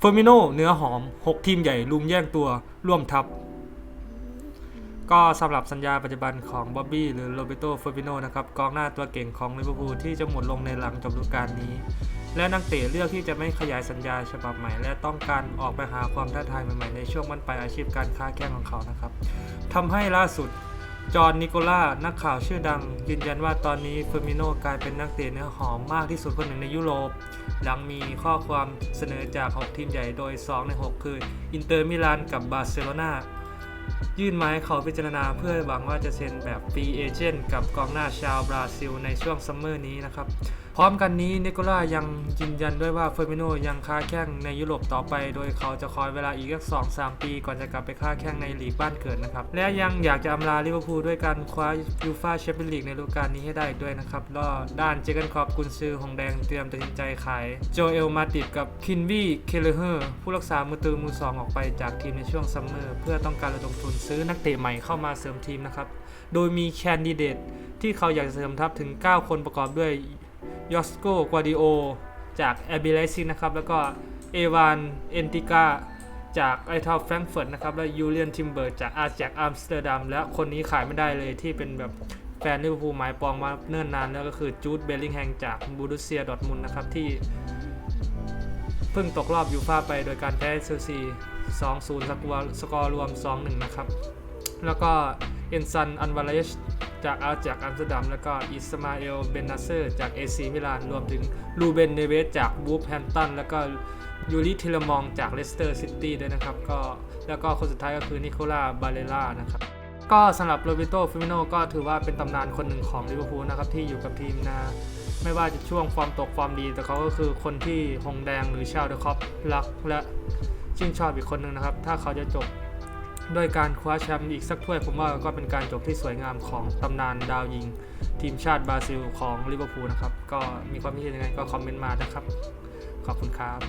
เฟอร์มิโนเนื้อหอม 6 ทีมใหญ่ลุมแย่งตัวร่วมทัพ ก็สำหรับสัญญาปัจจุบันของบ๊อบบี้หรือโรเบโตเฟอร์มิโนนะครับกองหน้าตัวเก่งของลิเวอร์พูลที่จะหมดลงในหลังจบฤดูกาลนี้ และนักเตะเลือกที่จะไม่ขยายสัญญาฉบับใหม่ และต้องการออกไปหาความท้าทายใหม่ๆในช่วงบั้นปลายอาชีพการค้าแข่งของเขานะครับทำให้ล่าสุดจอห์นนิโคล่า นักข่าวชื่อดัง ยืนยันว่าตอนนี้เฟอร์มิโนกลายเป็นนักเตะเนื้อหอมมากที่สุดคนหนึ่งในยุโรป หลังมีข้อความเสนอจาก 6 ทีมใหญ่โดย 2 ใน 6 คือ อินเตอร์มิลานกับบาร์เซโลนายื่นไม้เขาพิจารณาเพื่อหวังว่าจะเซ็นแบบฟรีเอเจนต์กับกองหน้าชาวบราซิลในช่วงซัมเมอร์นี้นะครับ พร้อมกันนี้นิโคล่ายังยืนยันด้วยว่าเฟอร์มิโนยังค้าแข่งในยุโรปต่อไป โดยเขาจะคอยเวลาอีกสักสองสามปีก่อนจะกลับไปค้าแข่งในลีกบ้านเกิดนะครับ และยังอยากจะอำลาลิเวอร์พูลด้วยการคว้ายูฟ่าแชมเปี้ยนลีกในฤดูกาลนี้ให้ได้อีกด้วยนะครับแล้วด้านเจเกนครอปกุนซือหงแดงเตรียมตัดสินใจขายโจเอลมาติดกับคินวี่เคเลเฮอร์ผู้รักษามือตือมือสองออกไปจากทีมในช่วงซัมเมอร์เพื่อต้องการระดมทุนซื้อนักเตะใหม่เข้ามาเสริมทีมนะครับโดยมีแคนดิเดตที่เขาอยากจะเสริมทัพถึง 9 คนประกอบด้วย ยอสโกกวาดิโอ จากแอบิเลซินะครับ แล้วก็เอวานเอนติกาจากไอทอลแฟรงเฟิร์ตนะครับ และยูเลียนทิมเบอร์จากอาจากอัมสเตอร์ดัม และคนนี้ขายไม่ได้เลยที่เป็นแบบแฟนลิเวอร์พูลหมายปองมาเนิ่นนานแล้วก็คือจูดเบลลิงแฮงจากบูรุเซียดอทมุนนะครับที่เพิ่งตกรอบยูฟ่าไปโดยการแพ้เชลซี2-0สกอร์สกอร์รวม 2-1 นะครับ แล้วก็เอนซันอันวาเลช จากอาจากอัมสเตอร์ดัม แล้วก็อิสมาเอล เบนนาเซอร์จากเอซีมิลาน รวมถึงลูเบนเนเวสจากบูฟแฮมตัน แล้วก็ยูริเทลมองจากเลสเตอร์ซิตี้ด้วยนะครับ ก็แล้วก็คนสุดท้ายก็คือนิโคล่าบาเลล่านะครับ ก็สำหรับโรเบโตฟิมิโนก็ถือว่าเป็นตำนานคนหนึ่งของลิเวอร์พูลนะครับที่อยู่กับทีมนาไม่ว่าจะช่วงฟอร์มตกฟอร์มดี แต่เขาก็คือคนที่หงแดงหรือชาวเดอะคอปรักและชื่นชอบอีกคนหนึ่งนะครับ ถ้าเขาจะจบ ด้วยการคว้าแชมป์อีกสักถ้วยผมว่าก็เป็นการจบที่สวยงามของตำนานดาวยิง ทีมชาติบราซิลของลิเวอร์พูลนะครับ ก็มีความคิดเห็นยังไงก็คอมเมนต์มานะครับ ขอบคุณครับ